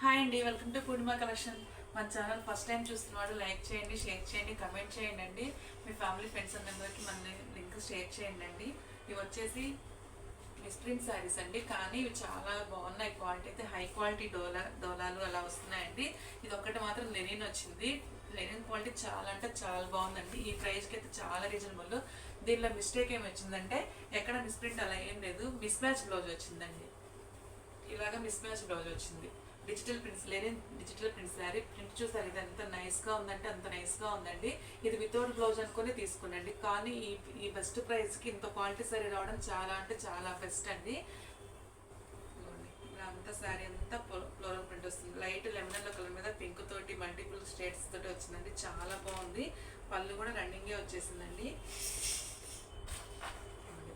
Hi అండి welcome to Purnima collection. మన channel first time చూస్తున్నవాడు లైక్ చేయండి షేర్ చేయండి కమెంట్ చేయండి అండి మీ ఫ్యామిలీ ఫ్రెండ్స్ అందరికి మన లింక్ షేర్ చేయండి అండి ఇవి వచ్చేసి మిస్ప్రింట్ శారీస్ అండి. కానీ ఇవి చాలా బాగున్నాయి. క్వాలిటీ అయితే హై క్వాలిటీ డోలా డోలాలు అలా వస్తున్నాయండి. ఇది ఒక్కటి మాత్రం లెనిన్ వచ్చింది. లెనిన్ క్వాలిటీ చాలా అంటే చాలా బాగుందండి. ఈ ప్రైస్కి అయితే చాలా రీజనబుల్. దీనిలో మిస్టేక్ ఏమి వచ్చిందంటే ఎక్కడ మిస్ప్రింట్ అలా ఏం లేదు. మిస్ మ్యాచ్ బ్లౌజ్ వచ్చిందండి. ఇలాగ మిస్ మ్యాచ్ బ్లౌజ్ వచ్చింది. డిజిటల్ ప్రింట్స్ లేని డిజిటల్ ప్రింట్స్ శారీ ప్రింట్ చూసారు ఇది ఎంత నైస్గా ఉందంటే అంత నైస్గా ఉందండి. ఇది వితౌట్ బ్లౌజ్ అనుకుని తీసుకునండి. కానీ ఈ ఈ బెస్ట్ ప్రైస్కి ఇంత క్వాలిటీ శారీ రావడం చాలా అంటే చాలా బెస్ట్ అండి. ఇదిగోండి. అంతా శారీ అంతా ఫ్లోరల్ ప్రింట్ వస్తుంది. లైట్ లెమన్ కలర్ మీద పింక్ తోటి మల్టిపుల్ స్టేట్స్ తోటి వచ్చిందండి. చాలా బాగుంది. పళ్ళు కూడా రన్నింగే వచ్చేసిందండి.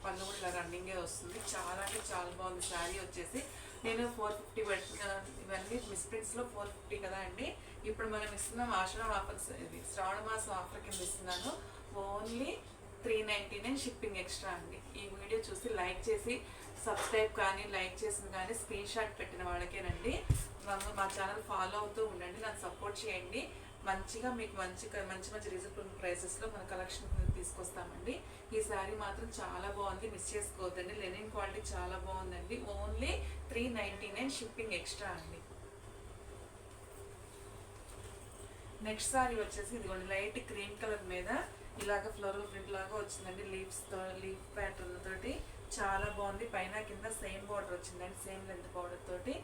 పళ్ళు కూడా ఇలా రన్నింగే వస్తుంది. చాలా అంటే చాలా బాగుంది. శారీ వచ్చేసి నేను ఫోర్ ఫిఫ్టీ పెడుతున్నాను ఇవన్నీ మిస్ప్రింట్స్లో ఫోర్ ఫిఫ్టీ కదా అండి. ఇప్పుడు మనం ఇస్తున్నాం ఆషాఢ ఆఫర్స్ ఇది శ్రావణ మాసం ఆఫర్ కింద ఇస్తున్నాను. Only three ninety nine shipping extra అండి. ఈ వీడియో చూసి లైక్ చేసి సబ్స్క్రైబ్ కానీ లైక్ చేసిన కానీ స్క్రీన్ షాట్ పెట్టిన వాళ్ళకేనండి. మా- మా ఛానల్ ఫాలో అవుతూ ఉండండి నాకు సపోర్ట్ చేయండి. మంచిగా మీకు మంచి మంచి మంచి రీజనబుల్ ప్రైసెస్లో మన కలెక్షన్ తీసుకొస్తామండి. ఈ శారీ మాత్రం చాలా బాగుంది. మిస్ చేసుకోవద్దండి. లెనిన్ క్వాలిటీ చాలా బాగుందండి. Only three ninety nine shipping extra అండి. నెక్స్ట్ సారీ వచ్చేసి ఇదిగోండి లైట్ క్రీమ్ కలర్ మీద ఇలాగ ఫ్లోరల్ ప్రింట్ లాగా వచ్చిందండి. లీవ్స్తో లీఫ్ ప్యాటర్న్ తోటి చాలా బాగుంది. పైన కింద సేమ్ బార్డర్ వచ్చిందండి. సేమ్ లెంత్ బార్డర్ తోటి.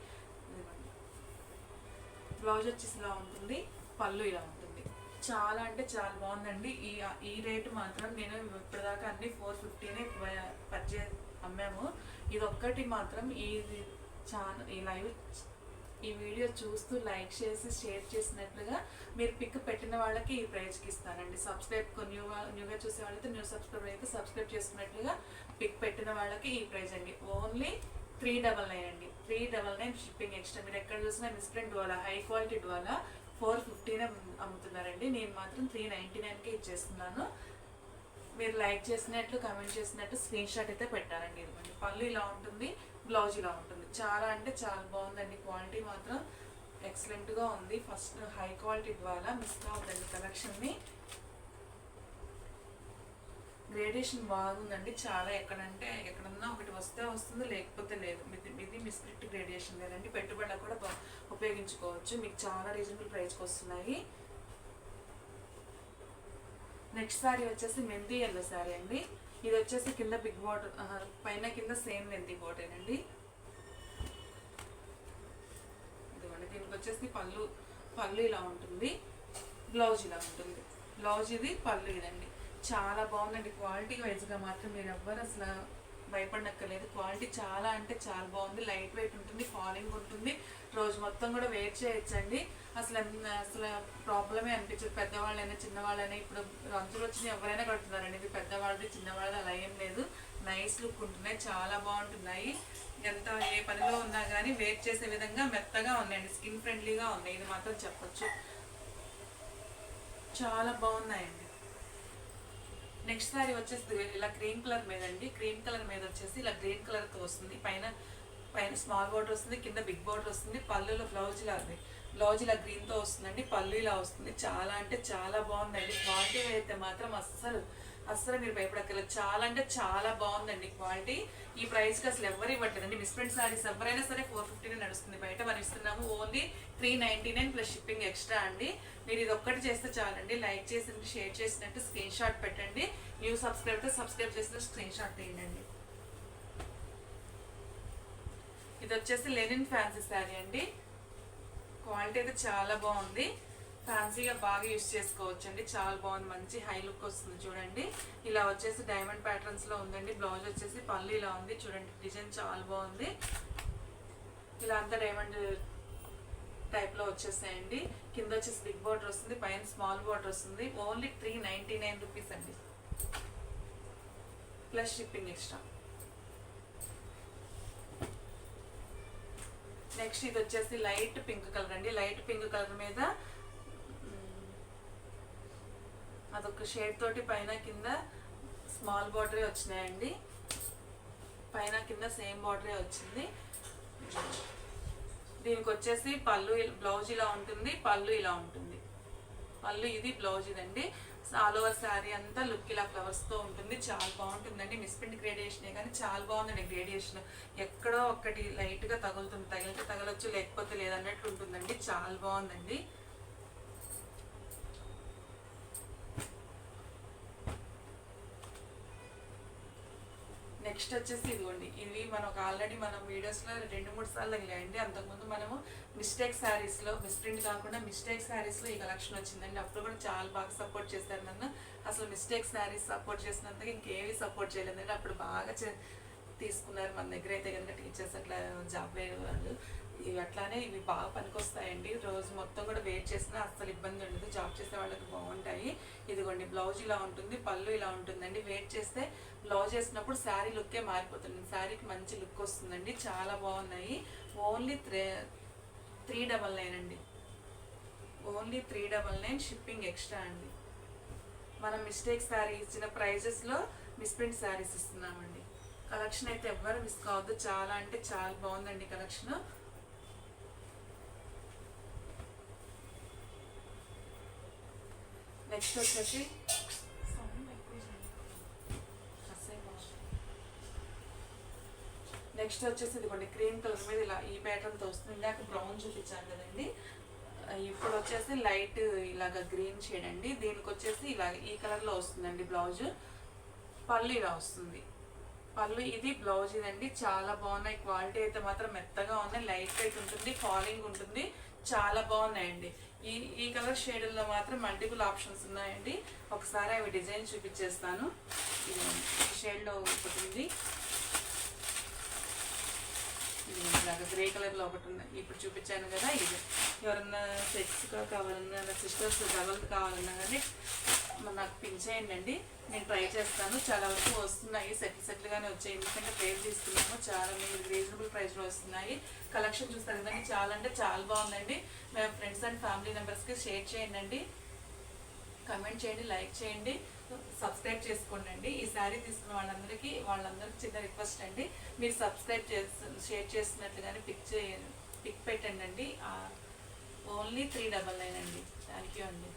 బ్లౌజ్ వచ్చేసి ఇలా ఉంటుంది. పళ్ళు ఇలా ఉంటుంది చాలా అంటే చాలా బాగుందండి. ఈ ఈ రేటు మాత్రం నేను ఇప్పటిదాకా అన్ని ఫోర్ ఫిఫ్టీనే పర్చేజ్ అమ్మాము. ఇది ఒక్కటి మాత్రం ఈ ఛానల్ ఈ లైవ్ ఈ వీడియో చూస్తూ లైక్ చేసి షేర్ చేసినట్లుగా మీరు పిక్ పెట్టిన వాళ్ళకి ఈ ప్రైజ్కి ఇస్తానండి. సబ్స్క్రైబ్ న్యూగా న్యూగా చూసే వాళ్ళైతే న్యూ సబ్స్క్రైబర్ అయితే సబ్స్క్రైబ్ చేసుకున్నట్లుగా పిక్ పెట్టిన వాళ్ళకి ఈ ప్రైజ్ అండి. ఓన్లీ త్రీ డబల్ నైన్ అండి. Three double nine shipping extra. మీరు ఎక్కడ చూసినా మిస్ప్రింట్ డోలా హై క్వాలిటీ డోలా ఫోర్ ఫిఫ్టీనే అమ్ముతున్నారండి. నేను మాత్రం త్రీ నైంటీ నైన్కే ఇచ్చేస్తున్నాను. మీరు లైక్ చేసినట్లు కమెంట్ చేసినట్టు స్క్రీన్ షాట్ అయితే పెట్టారండి. ఇదిగోండి పళ్ళు ఇలా ఉంటుంది బ్లౌజ్ ఇలా ఉంటుంది. చాలా అంటే చాలా బాగుందండి. క్వాలిటీ మాత్రం ఎక్సలెంట్గా ఉంది. ఫస్ట్ హై క్వాలిటీ ద్వారా మిస్ కావద్దండి కలెక్షన్ని. రేడియేషన్ బాగుందండి. చాలా ఎక్కడంటే ఎక్కడన్నా ఒకటి వస్తే వస్తుంది లేకపోతే లేదు. ఇది ఇది మిస్ప్రిట్ గ్రేడియేషన్ లేదండి పెట్టుబడులకు కూడా ఉపయోగించుకోవచ్చు. మీకు చాలా రీజనబుల్ ప్రైస్కి వస్తున్నాయి. నెక్స్ట్ శారీ వచ్చేసి మెంతి ఎల్లో శారీ అండి. ఇది వచ్చేసి కింద బిగ్ బోర్డర్ పైన కింద సేమ్ మెంతి బార్డర్ అండి ఇదిగోండి దీనికి వచ్చేసి పళ్ళు పళ్ళు ఇలా ఉంటుంది. బ్లౌజ్ ఇలా ఉంటుంది. బ్లౌజ్ ఇది పళ్ళు ఇదండి. చాలా బాగుందండి. క్వాలిటీ వైజ్గా మాత్రం మీరు ఎవ్వరు అసలు భయపడనక్కర్లేదు. క్వాలిటీ చాలా అంటే చాలా బాగుంది. లైట్ వెయిట్ ఉంటుంది ఫాలింగ్ ఉంటుంది. రోజు మొత్తం కూడా వేర్ చేయొచ్చండి. అసలు అసలు ప్రాబ్లమే అనిపించదు. పెద్దవాళ్ళైనా చిన్నవాళ్ళైనా ఇప్పుడు రంజులు వచ్చిన ఎవరైనా కడుతున్నారండి. ఇది పెద్దవాళ్ళది చిన్నవాళ్ళది అలా ఏం లేదు. నైస్ లుక్ ఉంటున్నాయి. చాలా బాగుంటున్నాయి. ఎంత ఏ పనిలో ఉన్నా కానీ వేర్ చేసే విధంగా మెత్తగా ఉన్నాయండి. స్కిన్ ఫ్రెండ్లీగా ఉన్నాయి. ఇది మాత్రం చెప్పచ్చు. చాలా బాగున్నాయండి. నెక్స్ట్ సారీ వచ్చేసి ఇలా క్రీమ్ కలర్ మీద అండి క్రీమ్ కలర్ మీద వచ్చేసి ఇలా గ్రీన్ కలర్తో వస్తుంది. పైన పైన స్మాల్ బార్డర్ వస్తుంది కింద బిగ్ బార్డర్ వస్తుంది. పళ్ళులో బ్లౌజ్ ఇలా ఉంది. బ్లౌజ్ ఇలా గ్రీన్తో వస్తుందండి పళ్ళు ఇలా వస్తుంది. చాలా అంటే చాలా బాగుందండి. క్వాలిటీ అయితే మాత్రం అస్సలు అసలు మీరు భయపడక్కర్లేదు. చాలా అంటే చాలా బాగుందండి క్వాలిటీ. ఈ ప్రైస్కి అసలు ఎవరు ఇవ్వట్లేదండి. మిస్ప్రింట్ సారీస్ ఎవరైనా సరే ఫోర్ ఫిఫ్టీనే నడుస్తుంది. బయట మనం ఇస్తున్నాము only three ninety nine plus shipping extra అండి. మీరు ఇది ఒక్కటి చేస్తే చాలండి. లైక్ చేసినట్టు షేర్ చేసినట్టు స్క్రీన్ షాట్ పెట్టండి. న్యూ సబ్స్క్రైబ్ సబ్స్క్రైబ్ చేసిన స్క్రీన్ షాట్ తీయండి ఇది వచ్చేసి లెనిన్ ఫ్యాన్సీ శారీ అండి. క్వాలిటీ అయితే చాలా బాగుంది. ఫ్యాన్సీగా బాగా యూస్ చేసుకోవచ్చండి. చాలా బాగుంది. మంచి హై లుక్ వస్తుంది చూడండి. ఇలా వచ్చేసి డైమండ్ ప్యాటర్న్స్లో ఉందండి. బ్లౌజ్ వచ్చేసి పళ్ళు ఇలా ఉంది. చూడండి డిజైన్ చాలా బాగుంది. ఇలా అంతా డైమండ్ టైప్లో వచ్చేసాయండి. కింద వచ్చేసి బిగ్ బార్డర్ వస్తుంది. పైన స్మాల్ బార్డర్ వస్తుంది. Only three ninety nine rupees అండి. Plus shipping extra. నెక్స్ట్ ఇది వచ్చేసి లైట్ పింక్ కలర్ అండి. లైట్ పింక్ కలర్ మీద అదొక షేడ్ తోటి పైన కింద స్మాల్ బార్డరే వచ్చినాయండి. పైన కింద సేమ్ బార్డరే వచ్చింది. దీనికి వచ్చేసి పళ్ళు బ్లౌజ్ ఇలా ఉంటుంది పళ్ళు ఇలా ఉంటుంది. పళ్ళు ఇది బ్లౌజ్ ఇదండి ఆల్ ఓవర్ శారీ అంతా లుక్ ఇలా ఫ్లవర్స్తో ఉంటుంది. చాలా బాగుంటుందండి. మిస్ప్రింట్ గ్రేడియేషనే కానీ చాలా బాగుందండి గ్రేడియేషన్. ఎక్కడో ఒక్కటి లైట్గా తగులుతుంది. తగిలితే తగలొచ్చు లేకపోతే లేదన్నట్లు ఉంటుందండి. చాలా బాగుందండి. నెక్స్ట్ వచ్చేసి ఇదిగోండి. ఇవి మనకు ఆల్రెడీ మనం వీడియోస్లో రెండు మూడు సార్లు తగిలాయండి. అంతకుముందు మనము మిస్టేక్ శారీస్లో మిస్ప్రింట్ కాకుండా మిస్టేక్ శారీస్లో ఈ కలెక్షన్ వచ్చిందండి. అప్పుడు కూడా చాలా బాగా సపోర్ట్ చేశారు నన్ను. అసలు మిస్టేక్ శారీస్ సపోర్ట్ చేసినంత ఇంకేవి సపోర్ట్ చేయలేదండి. అప్పుడు బాగా తీసుకున్నారు మన దగ్గర అయితే కనుక టీచర్స్ అట్లా జాబ్ వేయవాళ్ళు ఇవి అట్లానే ఇవి బాగా పనికొస్తాయండి. రోజు మొత్తం కూడా వెయిట్ చేసినా అస్సలు ఇబ్బంది ఉండదు. జాబ్ చేసే వాళ్ళకి బాగుంటాయి. ఇదిగోండి బ్లౌజ్ ఇలా ఉంటుంది పళ్ళు ఇలా ఉంటుందండి. వెయిట్ చేస్తే బ్లౌజ్ వేసినప్పుడు శారీ లుక్కే మారిపోతుంది. శారీకి మంచి లుక్ వస్తుందండి. చాలా బాగున్నాయి. Only three three double nine అండి. Only three double nine shipping extra అండి. మనం మిస్టేక్ శారీ ఇచ్చిన ప్రైజెస్లో మిస్ప్రింట్ శారీస్ ఇస్తున్నామండి. కలెక్షన్ అయితే ఎవ్వరు మిస్ కావద్దు. చాలా అంటే చాలా బాగుందండి కలెక్షన్ నెక్స్ట్ వచ్చేసి నెక్స్ట్ వచ్చేసి ఇదిగోండి క్రీమ్ కలర్ మీద ఇలా ఈ ప్యాటర్న్తో వస్తుంది. ఇందాక బ్రౌన్ చూపించాను కదండి. ఇప్పుడు వచ్చేసి లైట్ ఇలాగ గ్రీన్ షేడ్ అండి. దీనికి వచ్చేసి ఇలా ఈ కలర్లో వస్తుందండి బ్లౌజ్ పళ్ళు ఇలా వస్తుంది. పళ్ళు ఇది బ్లౌజ్ ఇదండి. చాలా బాగున్నాయి. క్వాలిటీ అయితే మాత్రం మెత్తగా ఉన్నాయి. లైట్ వెయిట్ ఉంటుంది. ఫాలింగ్ ఉంటుంది. చాలా బాగున్నాయండి. ఈ ఈ కలర్ షేడ్లో మాత్రం మల్టిపుల్ ఆప్షన్స్ ఉన్నాయండి. ఒకసారి అవి డిజైన్ చూపించేస్తాను. షేడ్లో ఒకటి ఉంది. ఇది గ్రే కలర్లో ఒకటి ఉంది. ఇప్పుడు చూపించాను కదా ఇది. ఎవరన్నా సెట్స్ కావాలన్నా సిస్టర్స్ డబల్ కావాలన్నా కానీ నాకు పిన్ చేయండి అండి నేను ట్రై చేస్తాను. చాలా వరకు వస్తున్నాయి. సెట్లు సెట్లుగానే వచ్చాయి. ఎందుకంటే పేరు తీసుకున్నాము. చాలా మీరు రీజనబుల్ ప్రైస్లో వస్తున్నాయి. కలెక్షన్ చూస్తారు కదండి. చాలా అంటే చాలా బాగుందండి. మేము ఫ్రెండ్స్ అండ్ ఫ్యామిలీ మెంబర్స్కి షేర్ చేయండి అండి కమెంట్ చేయండి లైక్ చేయండి సబ్స్క్రైబ్ చేసుకోండి ఈ శారీ తీసుకున్న వాళ్ళందరికీ వాళ్ళందరికీ చిన్న రిక్వెస్ట్ అండి. మీరు సబ్స్క్రైబ్ చేసి షేర్ చేసినట్లుగానే పిక్ చే పిక్ పెట్టండి అండి ఓన్లీ త్రీ డబల్ నైన్ అండి. థ్యాంక్ యూ అండి.